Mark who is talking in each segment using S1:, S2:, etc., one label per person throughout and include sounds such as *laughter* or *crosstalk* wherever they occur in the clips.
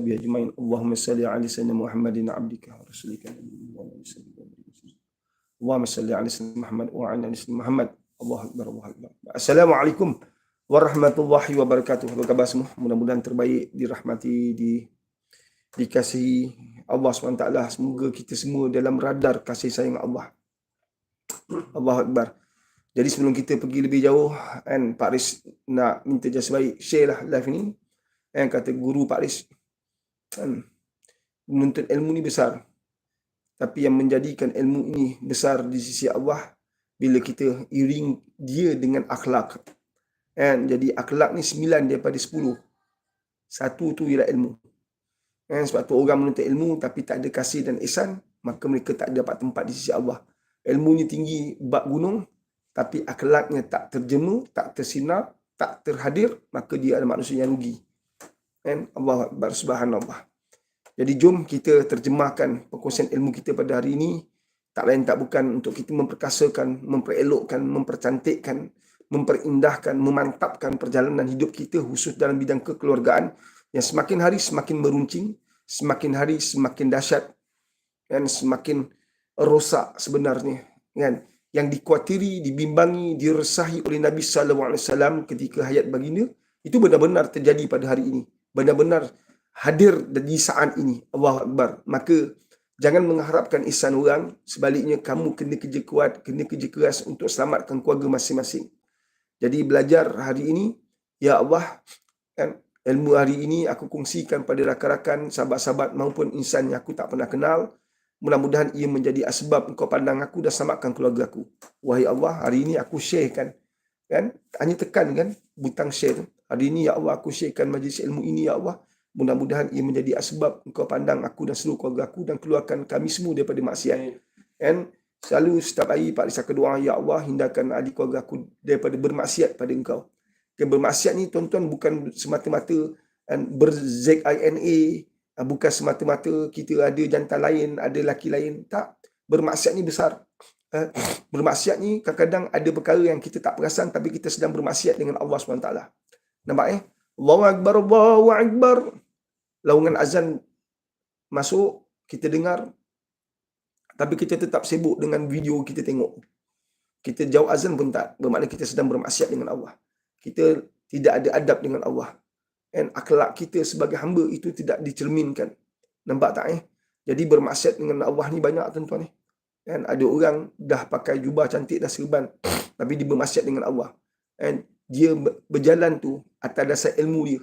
S1: وصحبه أجمعين اللهم صل على سيدنا محمد عبدك ورسولك اللهم صل على سيدنا محمد وعلى آل سيدنا محمد الله أكبر الله أكبر السلام عليكم warahmatullahi wabarakatuh. Apa khabar semua? Mudah-mudahan terbaik dirahmati di dikasihi Allah SWT. Semoga kita semua dalam radar kasih sayang Allah. Allah Akbar. Jadi sebelum kita pergi lebih jauh, kan Pak Riz nak minta jasa baik, share lah live ni. Kan kata guru Pak Riz, kan, menuntut ilmu ni besar. Tapi yang menjadikan ilmu ini besar di sisi Allah, bila kita iring dia dengan akhlak. Kan? Jadi akhlak ni sembilan daripada sepuluh. Satu tu ialah ilmu. Kan? Sebab tu orang menuntut ilmu tapi tak ada kasih dan ihsan, maka mereka tak dapat tempat di sisi Allah. Ilmunya tinggi bab gunung, tapi akhlaknya tak terjemu, tak tersinar, tak terhadir, maka dia adalah manusia yang rugi. Kan? Allah Akbar Subhanallah. Jadi jom kita terjemahkan perkongsian ilmu kita pada hari ini. Tak lain tak bukan untuk kita memperkasakan, memperelokkan, mempercantikkan, memperindahkan, memantapkan perjalanan hidup kita khusus dalam bidang kekeluargaan yang semakin hari semakin meruncing, semakin hari semakin dahsyat dan semakin rosak sebenarnya kan yang dikuatiri, dibimbangi, diresahi oleh Nabi sallallahu alaihi wasallam ketika hayat baginda itu benar-benar terjadi pada hari ini. Benar-benar hadir di saat ini. Allah Akbar. Maka jangan mengharapkan ihsan orang, sebaliknya kamu kena kerja kuat, kena kerja keras untuk selamatkan keluarga masing-masing. Jadi belajar hari ini, Ya Allah, kan, ilmu hari ini aku kongsikan pada rakan-rakan, sahabat-sahabat maupun insan yang aku tak pernah kenal. Mudah-mudahan ia menjadi asbab engkau pandang aku dan selamatkan keluarga aku. Wahai Allah, hari ini aku sharekan. Kan? Hanya tekan kan butang share tu. Hari ini, Ya Allah, aku sharekan majlis ilmu ini, Ya Allah. Mudah-mudahan ia menjadi asbab engkau pandang aku dan seluruh keluarga aku dan keluarkan kami semua daripada maksiat. Kan? Selalu setiap hari Pak Risa kedua Ya Allah hindarkan adik keluarga aku daripada bermaksiat pada engkau. Dan bermaksiat ni tuan-tuan bukan semata-mata ber-ZINA. Ah, bukan semata-mata kita ada jantan lain, ada laki lain. Tak. Bermaksiat ni besar. Ah, bermaksiat ni kadang-kadang ada perkara yang kita tak perasan tapi kita sedang bermaksiat dengan Allah SWT. Nampak eh? Allahu Akbar, Allahu Akbar. Laungan azan masuk, kita dengar, tapi kita tetap sibuk dengan video kita tengok. Kita jauh azan pun tak. Bermakna kita sedang bermaksiat dengan Allah. Kita tidak ada adab dengan Allah. Dan akhlak kita sebagai hamba itu tidak dicerminkan. Nampak tak eh? Jadi bermaksiat dengan Allah ni banyak tuan-tuan eh. Dan ada orang dah pakai jubah cantik dah serban. Tapi dia bermaksiat dengan Allah. Dan dia berjalan tu atas dasar ilmu dia.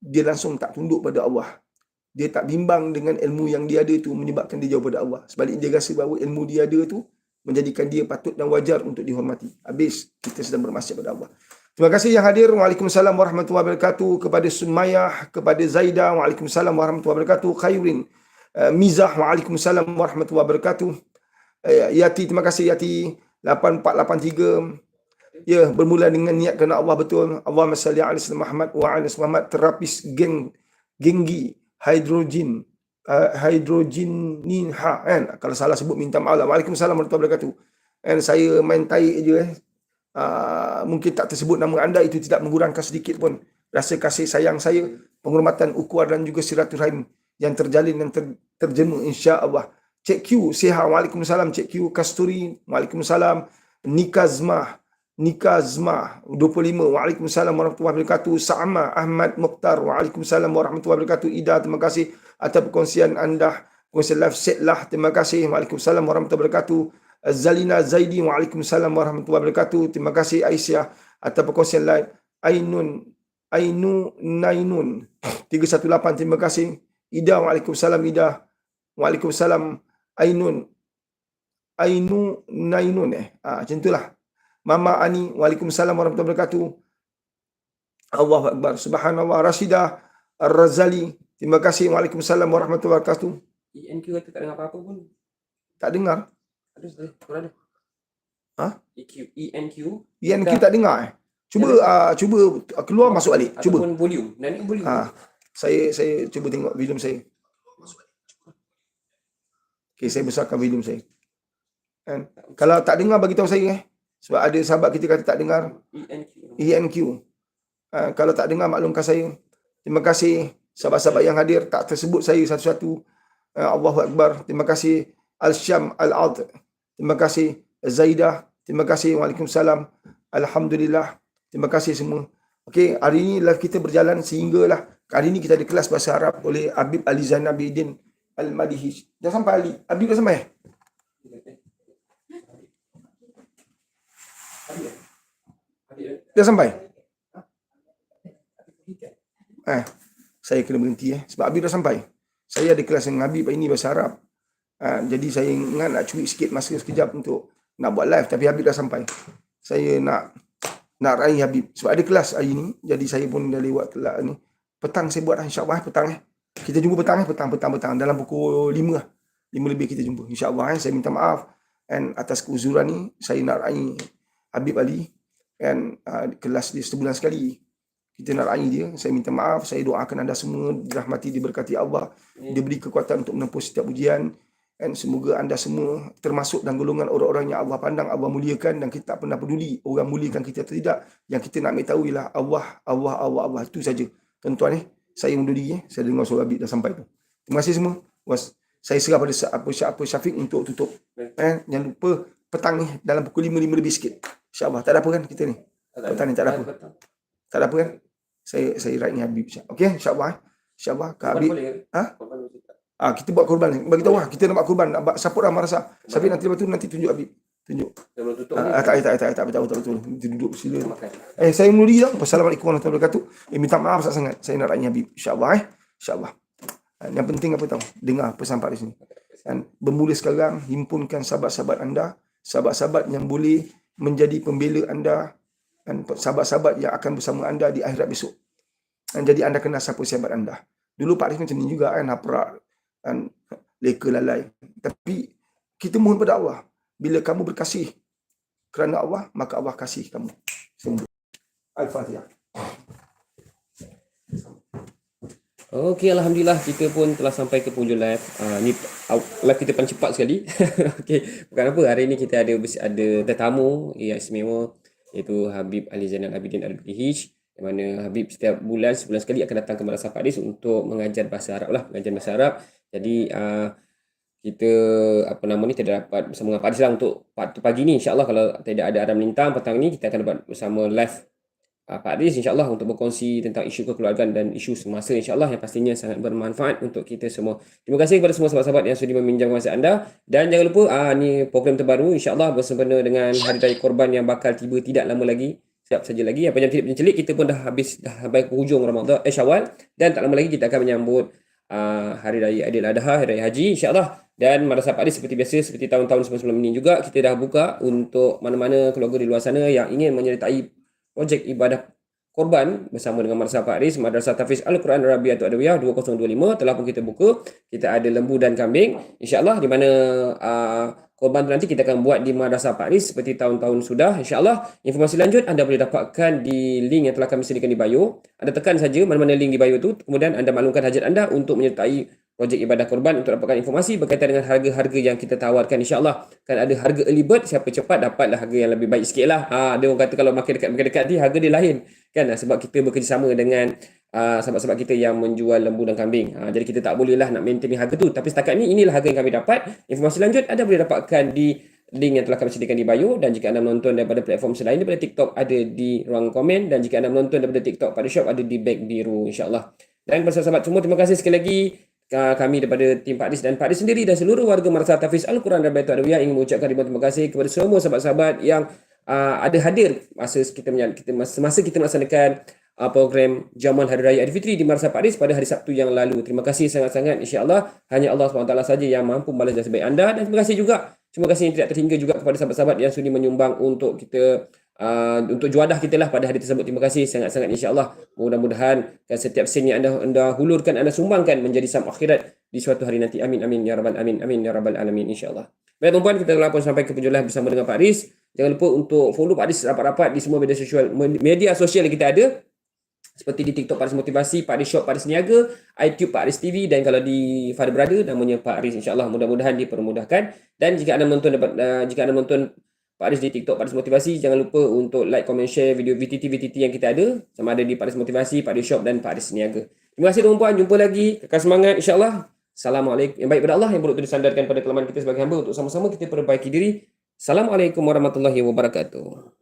S1: Dia langsung tak tunduk pada Allah dia tak bimbang dengan ilmu yang dia ada tu menyebabkan dia jauh pada Allah. Sebalik dia rasa bahawa ilmu dia ada tu menjadikan dia patut dan wajar untuk dihormati. Habis kita sedang bermaksiat pada Allah. Terima kasih yang hadir. Waalaikumsalam warahmatullahi wabarakatuh. Kepada Sumayah, kepada Zaida. Waalaikumsalam warahmatullahi wabarakatuh. Khairin. Uh, Mizah. Waalaikumsalam warahmatullahi wabarakatuh. Uh, Yati, terima kasih Yati. 8483. Ya, bermula dengan niat kerana Allah betul. Allahumma salli ala Muhammad wa ala Muhammad. Terapis geng, genggi hidrogen uh, hidrogen ni ha kan kalau salah sebut minta maaf lah. Waalaikumsalam warahmatullahi wabarakatuh. Kan saya main tai je eh. Uh, mungkin tak tersebut nama anda itu tidak mengurangkan sedikit pun rasa kasih sayang saya, penghormatan ukuar dan juga silaturahim yang terjalin dan ter, terjemu insya-Allah. Cik Q, sihat. Waalaikumsalam Cik Q Kasturi. Waalaikumsalam Nikazmah. Nika Zma 25 Waalaikumsalam warahmatullahi wabarakatuh. Sa'ma Ahmad Mukhtar Waalaikumsalam warahmatullahi wabarakatuh. Ida terima kasih atas perkongsian anda. Perkongsian live set lah. Terima kasih. Waalaikumsalam warahmatullahi wabarakatuh. Zalina Zaidi Waalaikumsalam warahmatullahi wabarakatuh. Terima kasih Aisyah atas perkongsian live. Ainun Ainu Nainun 318 terima kasih. Ida Waalaikumsalam Ida. Waalaikumsalam Ainun. Ainu Nainun eh. Ah macam itulah Mama Ani, Waalaikumsalam warahmatullahi wabarakatuh. Allah Akbar. Subhanallah. Rashidah Ar-Razali. Terima kasih. Waalaikumsalam warahmatullahi wabarakatuh.
S2: ENQ kata tak dengar apa-apa pun.
S1: Tak dengar?
S2: Ada, ada.
S1: Ha?
S2: EQ, ENQ.
S1: ENQ tak, dengar eh? Cuba uh, cuba keluar masuk balik. Cuba.
S2: Ataupun volume. Dan volume.
S1: Ha. Saya saya cuba tengok volume saya. Okay, saya besarkan volume saya. Kan? Kalau tak dengar bagi tahu saya eh. Sebab ada sahabat kita kata tak dengar.
S2: ENQ.
S1: ENQ. Uh, kalau tak dengar maklumkan saya. Terima kasih sahabat-sahabat yang hadir tak tersebut saya satu-satu. Uh, Allahu Akbar. Terima kasih Al-Syam Al-Ad. Terima kasih Zaidah. Terima kasih Waalaikumsalam. Alhamdulillah. Terima kasih semua. Okey, hari ini live kita berjalan sehinggalah hari ini kita ada kelas bahasa Arab oleh Habib Ali Zainal Abidin Al-Madihi. Dah sampai Ali. Habib dah sampai? Dah sampai? Eh, saya kena berhenti eh. Sebab Habib dah sampai. Saya ada kelas dengan Habib ini bahasa Arab. Uh, jadi saya ingat nak curi sikit masa sekejap untuk nak buat live. Tapi Habib dah sampai. Saya nak nak raih Habib. Sebab ada kelas hari ni. Jadi saya pun dah lewat kelas ni. Petang saya buat lah insyaAllah eh. petang eh. Kita jumpa petang eh. Petang, petang, petang. Dalam pukul 5 lah. 5 lebih kita jumpa. InsyaAllah eh. Saya minta maaf. Dan atas keuzuran ni, saya nak raih Habib Ali. Dan uh, kelas dia sebulan sekali. Kita nak raih dia. Saya minta maaf. Saya doakan anda semua dirahmati, diberkati Allah. Dia beri kekuatan untuk menempuh setiap ujian. Dan semoga anda semua termasuk dalam golongan orang-orang yang Allah pandang, Allah muliakan dan kita tak pernah peduli orang muliakan kita atau tidak. Yang kita nak tahu ialah Allah, Allah, Allah, Allah. Itu saja. Tuan-tuan eh, saya undur diri eh. Saya dengar suara Habib dah sampai tu. Terima kasih semua. Was, saya serah pada apa apa Syafiq untuk tutup. Eh, jangan lupa petang ni dalam pukul 5 5 lebih sikit. Insya-Allah. Tak ada apa kan kita ni? Petang ni tak ada apa. Tak ada apa kan? Saya saya write ni Habib. Okey, insya-Allah. Eh. Insya-Allah Kak Habib. Ha? Ah, kita buat korban. Bagi tahu lah. Kita nak buat korban. Nak buat support lah marasa. Tapi nanti lepas tu nanti tunjuk Habib. Tunjuk.
S2: Tutup
S1: Ah,
S2: ni.
S1: ah, tak, tak, tak, tak, betul, betul, duduk sila. Eh, saya muli dah. Wassalamualaikum warahmatullahi wabarakatuh. Eh, minta maaf sangat-sangat. Saya nak rakyat Habib. InsyaAllah eh. InsyaAllah. Ah, Yang penting apa tahu? Dengar pesan Pak di sini. Dan bermula sekarang, himpunkan sahabat-sahabat anda. Sahabat-sahabat yang boleh menjadi pembela anda. Dan sahabat-sahabat yang akan bersama anda di akhirat besok. Dan jadi anda kenal siapa sahabat anda. Dulu Pak Ris macam ni juga kan. Haprak dan leka lalai. Tapi kita mohon pada Allah. Bila kamu berkasih kerana Allah, maka Allah kasih kamu. Al-Fatihah.
S2: Okey, Alhamdulillah kita pun telah sampai ke penghujung live. Uh, ni uh, live kita paling cepat sekali. *laughs* Okey, bukan apa. Hari ni kita ada ada tetamu yang istimewa iaitu Habib Ali Zainal Abidin Al-Bihij yang mana Habib setiap bulan sebulan sekali akan datang ke Madrasah Pak Dis untuk mengajar bahasa Arab lah, mengajar bahasa Arab. Jadi uh, kita apa nama ni tidak dapat bersama dengan Pak Dis lah untuk pagi ni insya-Allah kalau tidak ada Adam Lintang petang ni kita akan dapat bersama live Pak Riz insyaAllah untuk berkongsi tentang isu kekeluargaan dan isu semasa insyaAllah yang pastinya sangat bermanfaat untuk kita semua. Terima kasih kepada semua sahabat-sahabat yang sudi meminjam masa anda dan jangan lupa uh, ni program terbaru insyaAllah bersempena dengan Hari Raya Korban yang bakal tiba tidak lama lagi. Siap saja lagi. Apa jam tidak pencelik kita pun dah habis dah sampai ke hujung Ramadan eh Syawal dan tak lama lagi kita akan menyambut uh, Hari Raya Aidil Adha, Hari Raya Haji insyaAllah dan Madrasah Pak Riz seperti biasa seperti tahun-tahun sebelum-sebelum ini juga kita dah buka untuk mana-mana keluarga di luar sana yang ingin menyertai projek ibadah korban bersama dengan Madrasah Pak Riz, Madrasah Tafiz Al-Quran Rabiatul Adawiyah 2025 telah pun kita buka. Kita ada lembu dan kambing. InsyaAllah di mana uh, korban tu nanti kita akan buat di Madrasah Pak Riz seperti tahun-tahun sudah. InsyaAllah informasi lanjut anda boleh dapatkan di link yang telah kami sediakan di bio. Anda tekan saja mana-mana link di bio tu. Kemudian anda maklumkan hajat anda untuk menyertai projek ibadah korban untuk dapatkan informasi berkaitan dengan harga-harga yang kita tawarkan insyaAllah. Kan ada harga early bird siapa cepat dapatlah harga yang lebih baik sikit lah. Ha, dia orang kata kalau makin dekat makin dekat ni harga dia lain. Kan? Sebab kita bekerjasama dengan uh, sahabat-sahabat kita yang menjual lembu dan kambing. Ha, jadi kita tak boleh lah nak maintain harga tu. Tapi setakat ni inilah harga yang kami dapat. Informasi lanjut anda boleh dapatkan di link yang telah kami sediakan di bio. Dan jika anda menonton daripada platform selain daripada TikTok ada di ruang komen. Dan jika anda menonton daripada TikTok pada shop ada di bag biru insyaAllah. Dan kepada sahabat semua terima kasih sekali lagi kami daripada tim Pak Dis dan Pak Dis sendiri dan seluruh warga Madrasah Tafiz Al-Quran dan Baitul Adawiyah ingin mengucapkan ribuan terima kasih kepada semua sahabat-sahabat yang uh, ada hadir masa kita kita masa kita melaksanakan uh, program Jamuan Hari Raya Aidilfitri di Madrasah Pak Dis pada hari Sabtu yang lalu. Terima kasih sangat-sangat. insya-Allah hanya Allah SWT saja yang mampu membalas jasa baik anda. Dan terima kasih juga. Terima kasih yang tidak terhingga juga kepada sahabat-sahabat yang sudi menyumbang untuk kita Uh, untuk juadah kita lah pada hari tersebut. Terima kasih sangat-sangat insya-Allah. Mudah-mudahan kan setiap sen yang anda anda hulurkan, anda sumbangkan menjadi sam akhirat di suatu hari nanti. Amin amin ya rabbal amin amin ya rabbal alamin insya-Allah. Baik tuan-tuan, kita telah pun sampai ke penjualan bersama dengan Pak Riz. Jangan lupa untuk follow Pak Riz rapat-rapat di semua media sosial media sosial yang kita ada. Seperti di TikTok Pak Riz Motivasi, Pak Riz Shop, Pak Riz Niaga, iTube Pak Riz TV dan kalau di Father Brother namanya Pak Riz insya-Allah mudah-mudahan dipermudahkan. Dan jika anda menonton dapat uh, jika anda menonton Pak Aris di TikTok, Pak Aris Motivasi. Jangan lupa untuk like, comment, share video VTT-VTT yang kita ada. Sama ada di Pak Aris Motivasi, Pak Aris Shop dan Pak Aris Niaga. Terima kasih tuan-puan. Jumpa lagi. Kekal semangat insyaAllah. Assalamualaikum. Yang baik pada Allah yang buruk itu disandarkan pada kelemahan kita sebagai hamba untuk sama-sama kita perbaiki diri. Assalamualaikum warahmatullahi wabarakatuh.